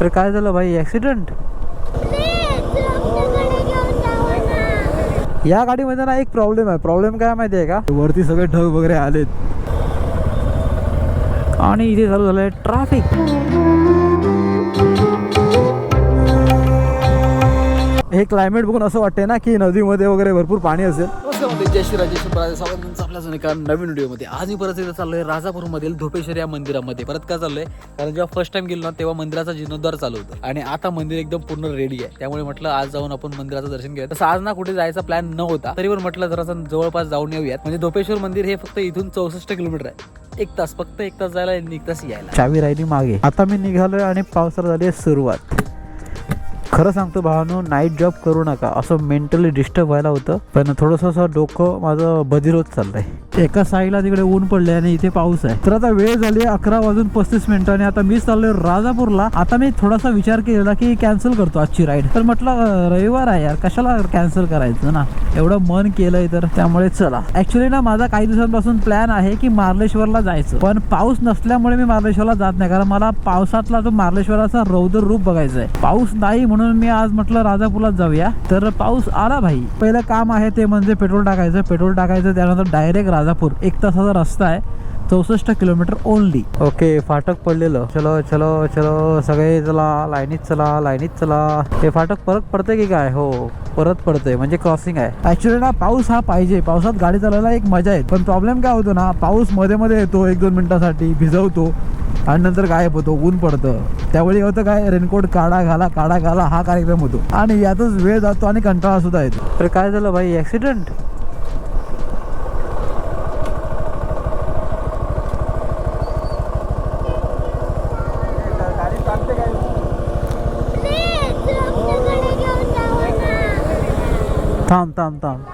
अरे काय झालं भाई? ॲक्सिडेंट या गाडीमध्ये ना एक प्रॉब्लेम आहे. प्रॉब्लेम काय माहिती आहे का? वरती सगळे ढग वगैरे आलेत. आणि इथे चालू झालंय ट्रॅफिक हे क्लायमेट बघून असं वाटतंय ना की नदीमध्ये वगैरे भरपूर पाणी असेल. जय श्री राजेश महाराज स्वागत तुमचं आपल्या जण एका नवीन व्हिडिओमध्ये आज मी परत एकदा चाललोय राजापूरमधील धोपेश्वर या मंदिरामध्ये. परत का चाललोय? कारण जेव्हा फर्स्ट टाइम गेलो ना तेव्हा मंदिराचा जीर्णोद्धार चालू होतं. आणि आता मंदिर एकदम पूर्ण रेडी आहे. त्यामुळे म्हटलं आज जाऊन आपण मंदिराचं दर्शन घेऊया. तसं आज ना कुठे जायचा प्लॅन न होता तरी पण म्हटलं जरा जवळपास जाऊन येऊयात. म्हणजे धोपेश्वर मंदिर हे फक्त इथून चौसष्ट किलोमीटर आहे. एक तास फक्त एक तास जायला एक तास यायला. चावी राहिली मागे. आता मी निघालोय आणि पावसाळा झाली सुरुवात. खरं सांगतो भावानो नाईट जॉब करू नका. असं मेंटली डिस्टर्ब व्हायला होतं. पण थोडंसं असं डोकं माझं बधीर होत चाललंय. एका साईडला तिकडे ऊन पडले आणि इथे पाऊस आहे. तर आता वेळ झाली अकरा वाजून पस्तीस मिनिटं आणि आता मी चाललोय राजापूरला. आता मी थोडासा विचार केलेला की कॅन्सल करतो आजची राईड तर म्हटलं रविवार आहे यार. कशाला कॅन्सल करायचं ना? एवढं मन केलंय तर. त्यामुळे चला. ऍक्च्युली ना माझा काही दिवसांपासून प्लॅन आहे की मार्लेश्वरला जायचं. पण पाऊस नसल्यामुळे मी मार्लेश्वरला जात नाही. कारण मला पावसातला तो मार्लेश्वराचा रौद्र रूप बघायचं आहे पाऊस नाही म्हणून मी आज म्हटलं राजापूरला जाऊया. तर पाऊस आला भाई. पहिलं काम आहे ते म्हणजे पेट्रोल टाकायचं. पेट्रोल टाकायचं. त्यानंतर डायरेक्ट राजा राजापूर एक तासाचा रस्ता आहे. चौसष्ट किलोमीटर ओनली ओके फाटक पडलेलं. चलो चलो चलो. सगळे चला लाईनीत चला लाईनीत चला. हे फाटक परत पडतंय की काय? हो परत पडतंय. म्हणजे क्रॉसिंग आहे. ऍक्च्युली ना पाऊस हा पाहिजे. पावसात गाडी चालवायला एक मजा आहे. पण प्रॉब्लेम काय होतो ना पाऊसमध्ये मध्ये येतो एक दोन मिनिटासाठी भिजवतो आणि नंतर गायब होतो ऊन पडतं. त्यावेळी होतं काय रेनकोट काढा घाला काढा घाला हा कार्यक्रम होतो. आणि यातच वेळ जातो आणि कंटाळा सुद्धा येतो. अरे काय झालं भाई? ऍक्सिडेंट थांब थांब थांब.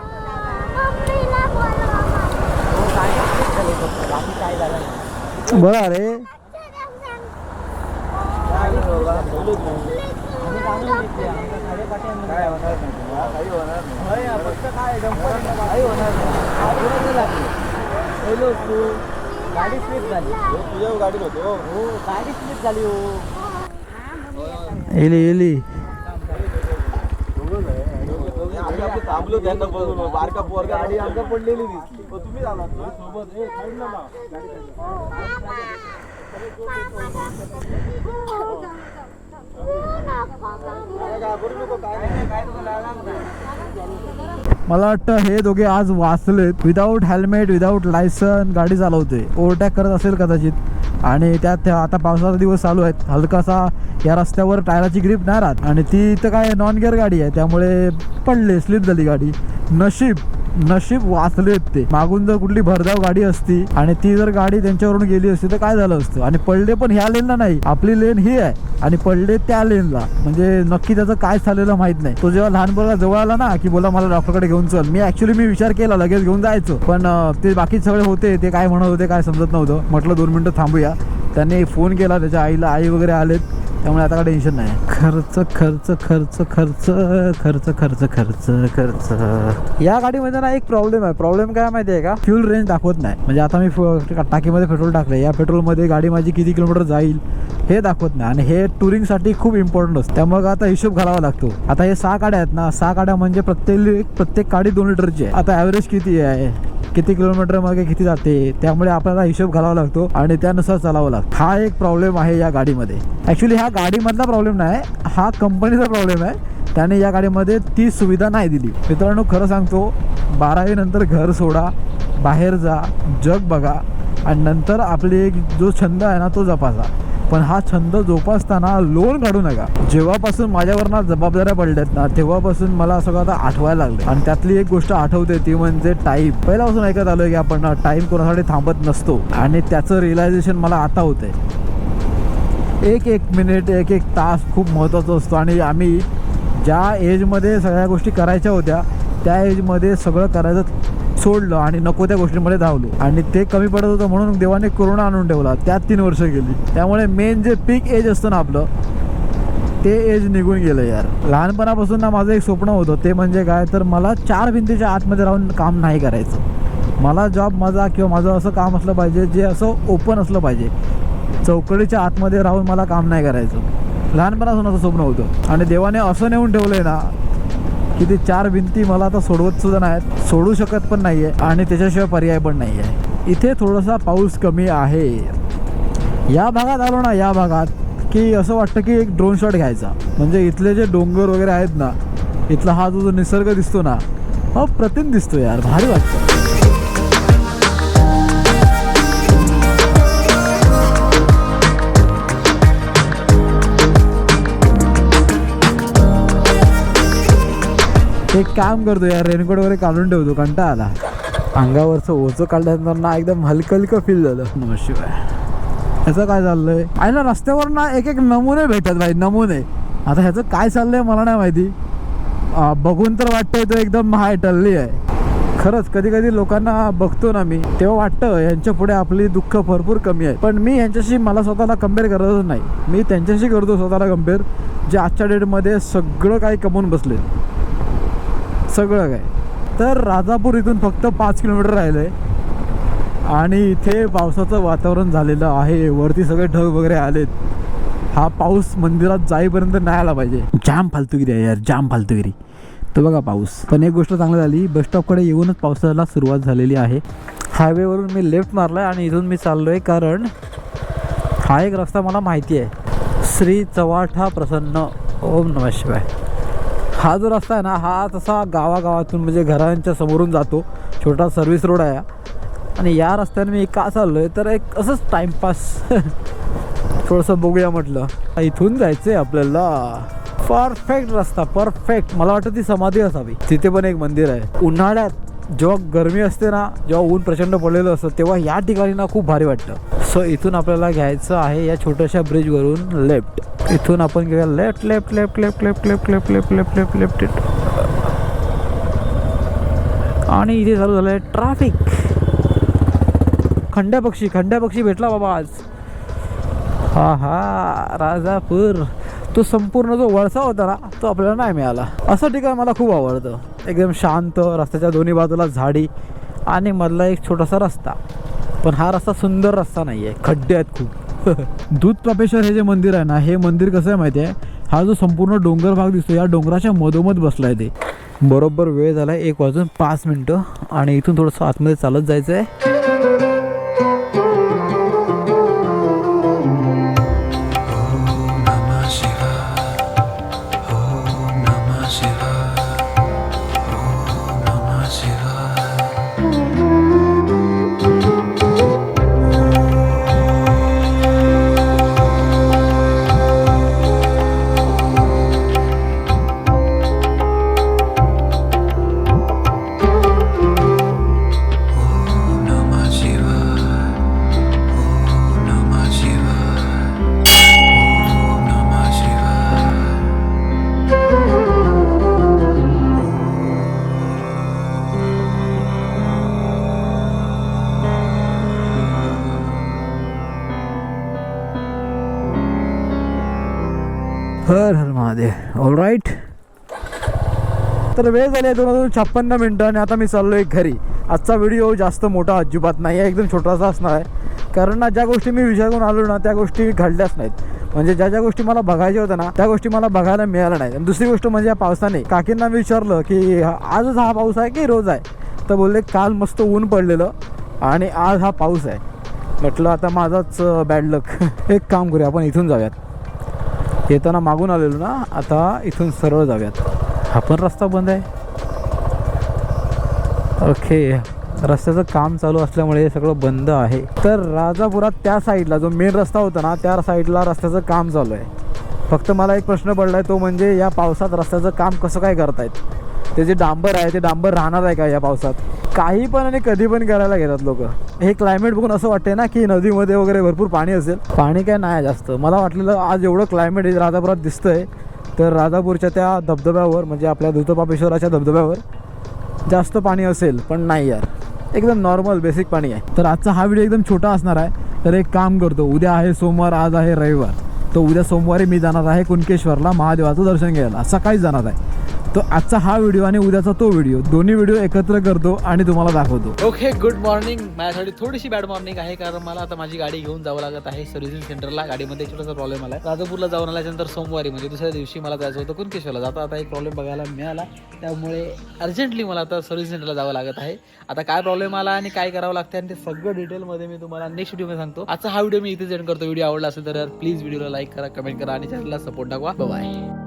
बरं अरे गाडी स्लिप झाली तुझ्या गाडीत होतो हो गाडी स्लिप झाली हो एली एली आम्ही आपलं थांबलो त्यांना बघून बारका पोरगा गाडी आमच्या पडलेली दिसली. तुम्ही आलात ना? सोबत ए, साईडला लाव. काय घाबरू नको काय नाही. काय तुला लागणार? मला वाटतं हे दोघे आज वाचलेत. विदाऊट हेल्मेट विदाऊट लायसन गाडी चालवते ओव्हरटॅक करत असेल कदाचित. आणि त्यात त्या- आता पावसाचा दिवस चालू आहेत. हलकासा या रस्त्यावर टायराची ग्रीप नाही राहत. आणि ती तर काय नॉन गिअर गाडी आहे. त्यामुळे पडले स्लिप झाली गाडी. नशीब. नशीब वाचलेत ते. मागून जर कुठली भरधाव गाडी असती आणि ती जर गाडी त्यांच्यावरून गेली असती तर काय झालं असतं? आणि पडले पण ह्या लेनला नाही. आपली लेन ही आहे. आणि पडले त्या लेनला. म्हणजे नक्की त्याचं काय झालेलं माहीत नाही. तो जेव्हा लहान मुलगा जवळ आला ना की बोला मला डॉक्टरकडे घेऊन चल. मी ऍक्च्युली मी विचार केला लगेच घेऊन जायचं. पण ते बाकी सगळे होते ते काय म्हणत होते काय समजत नव्हतं. म्हटलं दोन मिनिटं थांबूया. त्यांनी फोन केला त्याच्या आईला. आई वगैरे आलेत. त्यामुळे आता काय टेन्शन नाही. खर्च खर्च खर्च खर्च खर्च खर्च खर्च खर्च. या गाडीमध्ये ना एक प्रॉब्लेम आहे. प्रॉब्लेम काय माहिती आहे का? फ्यूल रेंज दाखवत नाही. म्हणजे आता मी टाकीमध्ये पेट्रोल टाकलं या पेट्रोलमध्ये गाडी माझी किती किलोमीटर जाईल हे दाखवत नाही. आणि हे टुरिंगसाठी खूप इम्पॉर्टंट असतं. त्यामुळे आता हिशोब घालावा लागतो. आता हे सहा गाड्या आहेत ना सहा गाड्या म्हणजे प्रत्येक प्रत्येक गाडी दोन लिटरची आहे. आता ॲव्हरेज किती आहे? किती किलोमीटर मागे किती जाते? त्यामुळे आपल्याला हिशोब घालावा लागतो आणि त्यानुसार चालावं लागतं. हा एक प्रॉब्लेम आहे या गाडीमध्ये. ॲक्च्युली हा गाडीमधला प्रॉब्लेम नाही. हा कंपनीचा प्रॉब्लेम आहे. त्याने या गाडीमध्ये ती सुविधा नाही दिली. मित्रांनो खरं सांगतो बारावीनंतर घर सोडा बाहेर जा जग बघा आणि नंतर आपली एक जो छंद आहे ना तो जपासा पण हा छंद जोपासताना लोन काढू नका. जेव्हापासून माझ्यावर ना जबाबदाऱ्या पडल्यात ना तेव्हापासून मला सगळं आता आठवायला लागलं आणि त्यातली एक गोष्ट आठवते ती म्हणजे टाईम पहिल्यापासून ऐकत आलोय की आपण टाईम कोणासाठी थांबत नसतो. आणि त्याचं रिअलायझेशन मला आता होतंय. एक एक मिनिट एक एक तास खूप महत्त्वाचा असतो. आणि आम्ही ज्या एजमध्ये सगळ्या गोष्टी करायच्या होत्या त्या एजमध्ये सगळं करायचं सोडलं आणि नको त्या गोष्टींमध्ये धावलो. आणि ते कमी पडत होतं म्हणून देवाने कोरोना आणून ठेवला. त्यात तीन वर्ष गेली. त्यामुळे मेन जे पीक एज असतं ना आपलं ते एज निघून गेलं यार. लहानपणापासून ना माझं एक स्वप्न होतं ते म्हणजे काय? तर मला चार भिंतीच्या आतमध्ये राहून काम नाही करायचं. मला जॉब माझा किंवा माझं असं काम असलं पाहिजे जे असं ओपन असलं पाहिजे. चौकडीच्या आतमध्ये राहून मला काम नाही करायचं. लहानपणापासून असं स्वप्न होतं. आणि देवाने असं नेऊन ठेवलंय ना की ते चार भिंती मला आता सोडवत सुद्धा नाहीत सोडू शकत पण नाही आहे आणि त्याच्याशिवाय पर्याय पण नाही आहे इथे थोडासा पाऊस कमी आहे. या भागात आलो ना या भागात की असं वाटतं की एक ड्रोन शॉट घ्यायचा. म्हणजे इथले जे डोंगर वगैरे आहेत ना इथला हा जो जो निसर्ग दिसतो ना हा प्रतिम दिसतो यार भारी वाटतं. एक काम करतो यार रेनकोट वगैरे काढून ठेवतो कंटा आला. अंगावरचं ओझं काढल्यानंतर ना एकदम हलकं हलकं फील झालं. नमशिवाय ह्याचं काय चाललंय? आहे ना रस्त्यावर ना एक एक नमुने भेटत भाई नमुने. आता ह्याचं काय चाललंय मला नाही माहिती. बघून तर वाटतंय तो एकदम हाय टल्ली आहे. खरंच कधी कधी लोकांना बघतो ना मी तेव्हा वाटतं यांच्या पुढे आपली दुःख भरपूर कमी आहे. पण मी यांच्याशी मला स्वतःला कंपेअर करतच नाही. मी त्यांच्याशी करतो स्वतःला कंपेअर जे आजच्या डेटमध्ये सगळं काही कमवून बसले सगळं काय. तर राजापूर इथून फक्त पाच किलोमीटर राहिलं आहे आणि इथे पावसाचं वातावरण झालेलं आहे. वरती सगळे ढग वगैरे आलेत. हा पाऊस मंदिरात जाईपर्यंत नाही आला पाहिजे. जाम फालतूगिरी आहे यार जाम फालतूगिरी. तर बघा पाऊस. पण एक गोष्ट चांगली झाली बस स्टॉपकडे येऊनच पावसाला सुरुवात झालेली आहे. हायवेवरून मी लेफ्ट मारला आहे आणि इथून मी चाललो आहे कारण हा एक रस्ता मला माहिती आहे. श्री चवाठा प्रसन्न. ओम नम शिवाय. हा जो रस्ता आहे ना हा तसा गावागावातून म्हणजे घरांच्या समोरून जातो. छोटा सर्व्हिस रोड आहे हा. आणि या रस्त्याने मी का चाललो आहे तर एक असंच टाईमपास थोडंसं बघूया म्हटलं. इथून जायचं आहे आपल्याला. परफेक्ट रस्ता परफेक्ट मला वाटतं ती समाधी असावी. तिथे पण एक मंदिर आहे. उन्हाळ्यात जेव्हा गरमी असते ना जेव्हा ऊन प्रचंड पडलेलं असतं तेव्हा या ठिकाणी ना खूप भारी वाटतं सो इथून आपल्याला घ्यायचं आहे या छोट्याशा ब्रिजवरून लेफ्ट इथून आपण घेऊया left left left left left left left left left left left left आणि इथे चालू झालं आहे ट्रॅफिक खंड्या पक्षी खंड्या पक्षी भेटला बाबा आज हा हा राजापूर तो संपूर्ण जो वळसा होता ना तो आपल्याला नाही मिळाला असं ठिकाण मला खूप आवडतं एकदम शांत रस्त्याच्या दोन्ही बाजूला झाडी आणि मधला एक छोटासा रस्ता. पण हा रस्ता सुंदर रस्ता नाही आहे खड्डे आहेत खूप. दूध पापेश्वर हे जे मंदिर आहे ना हे मंदिर कसं आहे माहिती आहे हा जो संपूर्ण डोंगर भाग दिसतो या डोंगराच्या मधोमध बसला आहे ते. बरोबर वेळ झाला एक वाजून पाच मिनटं आणि इथून थोडंसं आतमध्ये चालत जायचं आहे हर हर महादेव. ऑल राईट तर वेळ झाली आहे दोन हजार छप्पन्न मिनटं आणि आता मी चाललो आहे घरी. आजचा व्हिडिओ जास्त मोठा अजिबात नाही आहे एकदम छोटासा असणार आहे. कारण ना ज्या गोष्टी मी विचारून आलो ना त्या गोष्टी घडल्याच नाहीत. म्हणजे ज्या ज्या गोष्टी मला बघायच्या होत्या ना त्या गोष्टी मला बघायला मिळाल्या नाहीत. आणि दुसरी गोष्ट म्हणजे या पावसाने. काकींना मी विचारलं की आजच हा पाऊस आहे की रोज आहे? तर बोलले काल मस्त ऊन पडलेलं आणि आज हा पाऊस आहे. म्हटलं आता माझाच बॅड लक एक काम करूया आपण इथून जाऊयात. येताना मागून आलेलो ना आता इथून सरळ जाऊयात. हा पण रस्ता बंद आहे. ओके रस्त्याचं काम चालू असल्यामुळे हे सगळं बंद आहे. तर राजापुरात त्या साईडला जो मेन रस्ता होता ना त्या साईडला रस्त्याचं काम चालू आहे. फक्त मला एक प्रश्न पडला आहे तो म्हणजे या पावसात रस्त्याचं काम कसं काय करतायत? ते जे डांबर आहे ते डांबर राहणार आहे का या पावसात? काही पण आणि कधी पण करायला घेतात लोक. हे क्लायमेट बघून असं वाटतंय ना की नदीमध्ये वगैरे भरपूर पाणी असेल. पाणी काय नाही आहे जास्त. मला वाटलेलं आज एवढं क्लायमेट राधापुरात दिसतंय. तर राधापूरच्या त्या धबधब्यावर म्हणजे आपल्या धुतपापेश्वराच्या धबधब्यावर जास्त पाणी असेल पण नाही यार. एकदम नॉर्मल बेसिक पाणी आहे. तर आजचा हा व्हिडिओ एकदम छोटा असणार आहे. तर एक काम करतो. उद्या आहे सोमवार आज आहे रविवार. तर उद्या सोमवारी मी जाणार आहे कुणकेश्वरला महादेवाचं दर्शन घ्यायला. सकाळी जाणार आहे. तो आजचा हा व्हिडिओ आणि उद्याचा तो व्हिडिओ दोन्ही व्हिडिओ एकत्र करतो आणि तुम्हाला दाखवतो. ओके गुड मॉर्निंग माझ्यासाठी थोडीशी बॅड मॉर्निंग आहे कारण मला आता माझी गाडी घेऊन जावं लागत आहे सर्व्हिसिंग सेंटरला. गाडीमध्ये छोटासा प्रॉब्लेम आला राजापूरला जाऊन आल्यानंतर सोमवारी म्हणजे दुसऱ्या दिवशी मला जायचं होतं कुणकेश्वरला. जाता आता एक प्रॉब्लेम बघायला मिळाला. त्यामुळे अर्जंटली मला आता सर्व्हिस सेंटरला जावं लागत आहे. आता काय प्रॉब्लेम आला आणि काय करावं लागतं आणि ते सगळं डिटेलमध्ये मी तुम्हाला नेक्स्ट व्हिडिओमध्ये सांगतो. आजचा हा व्हिडिओ मी इथे एंड करतो. व्हिडिओ आवडला असेल तर प्लीज व्हिडिओला लाईक करा कमेंट करा आणि चॅनलला सपोर्ट दाखवा. बाय